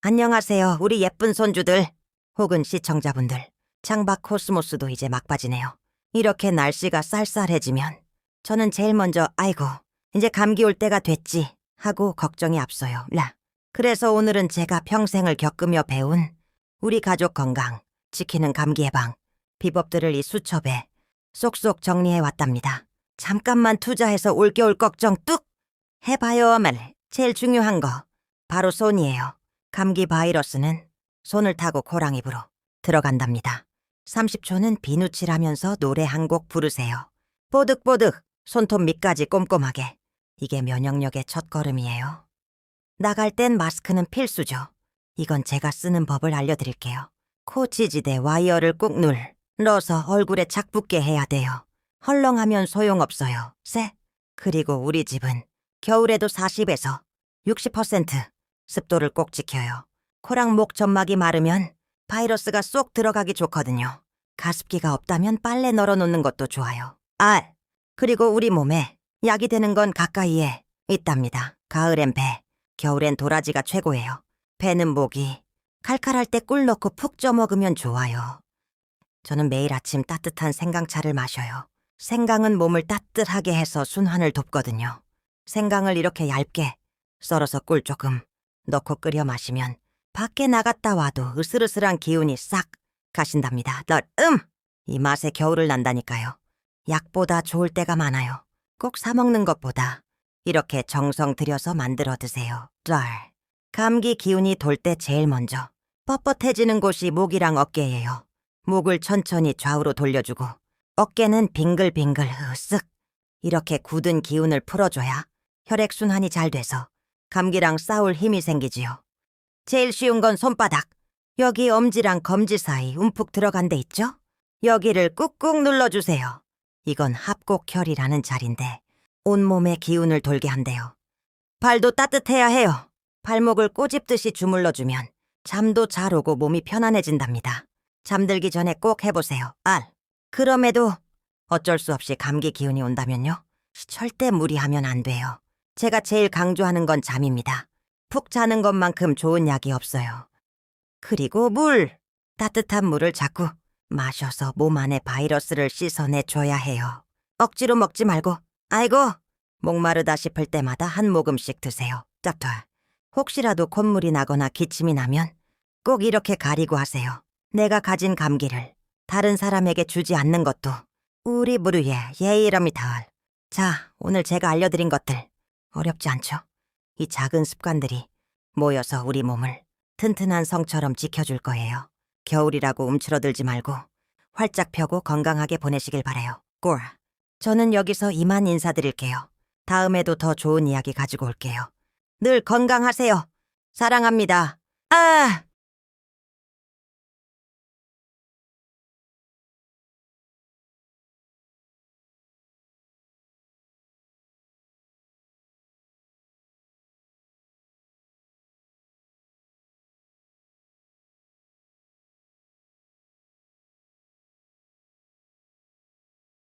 안녕하세요, 우리 예쁜 손주들. 혹은 시청자분들. 창밖 코스모스도 이제 막바지네요. 이렇게 날씨가 쌀쌀해지면 저는 제일 먼저 아이고 이제 감기 올 때가 됐지 하고 걱정이 앞서요. 라. 그래서 오늘은 제가 평생을 겪으며 배운 우리 가족 건강 지키는 감기 예방 비법들을 이 수첩에 쏙쏙 정리해 왔답니다. 잠깐만 투자해서 올겨울 걱정 뚝 해봐요 말 제일 중요한 거 바로 손이에요. 감기 바이러스는 손을 타고 코랑 입으로 들어간답니다. 30초는 비누칠하면서 노래 한 곡 부르세요. 뽀득뽀득 손톱 밑까지 꼼꼼하게. 이게 면역력의 첫걸음이에요. 나갈 땐 마스크는 필수죠. 이건 제가 쓰는 법을 알려드릴게요. 코 지지대 와이어를 꾹 눌러서 얼굴에 착 붙게 해야 돼요. 헐렁하면 소용없어요. 세. 그리고 우리 집은 겨울에도 40에서 60% 습도를 꼭 지켜요. 코랑 목 점막이 마르면 바이러스가 쏙 들어가기 좋거든요. 가습기가 없다면 빨래 널어 놓는 것도 좋아요. 아, 그리고 우리 몸에 약이 되는 건 가까이에 있답니다. 가을엔 배, 겨울엔 도라지가 최고예요. 배는 목이 칼칼할 때 꿀 넣고 푹 쪄 먹으면 좋아요. 저는 매일 아침 따뜻한 생강차를 마셔요. 생강은 몸을 따뜻하게 해서 순환을 돕거든요. 생강을 이렇게 얇게 썰어서 꿀 조금 넣고 끓여 마시면 밖에 나갔다 와도 으슬으슬한 기운이 싹 가신답니다. 널, 음! 이 맛에 겨울을 난다니까요. 약보다 좋을 때가 많아요. 꼭 사먹는 것보다 이렇게 정성 들여서 만들어 드세요. 쩔. 감기 기운이 돌 때 제일 먼저 뻣뻣해지는 곳이 목이랑 어깨예요. 목을 천천히 좌우로 돌려주고 어깨는 빙글빙글 으쓱 이렇게 굳은 기운을 풀어줘야 혈액순환이 잘 돼서 감기랑 싸울 힘이 생기지요. 제일 쉬운 건 손바닥. 여기 엄지랑 검지 사이 움푹 들어간 데 있죠? 여기를 꾹꾹 눌러주세요. 이건 합곡혈이라는 자리인데 온몸에 기운을 돌게 한대요. 발도 따뜻해야 해요. 발목을 꼬집듯이 주물러주면 잠도 잘 오고 몸이 편안해진답니다. 잠들기 전에 꼭 해보세요. 알. 그럼에도 어쩔 수 없이 감기 기운이 온다면요. 절대 무리하면 안 돼요. 제가 제일 강조하는 건 잠입니다. 푹 자는 것만큼 좋은 약이 없어요. 그리고 물! 따뜻한 물을 자꾸 마셔서 몸 안에 바이러스를 씻어내줘야 해요. 억지로 먹지 말고, 아이고, 목마르다 싶을 때마다 한 모금씩 드세요. 짭토. 혹시라도 콧물이 나거나 기침이 나면 꼭 이렇게 가리고 하세요. 내가 가진 감기를 다른 사람에게 주지 않는 것도 우리 부르의 예의랍니다. 자, 오늘 제가 알려드린 것들 어렵지 않죠? 이 작은 습관들이 모여서 우리 몸을 튼튼한 성처럼 지켜줄 거예요. 겨울이라고 움츠러들지 말고 활짝 펴고 건강하게 보내시길 바래요. 꼴. 저는 여기서 이만 인사드릴게요. 다음에도 더 좋은 이야기 가지고 올게요. 늘 건강하세요. 사랑합니다. 아!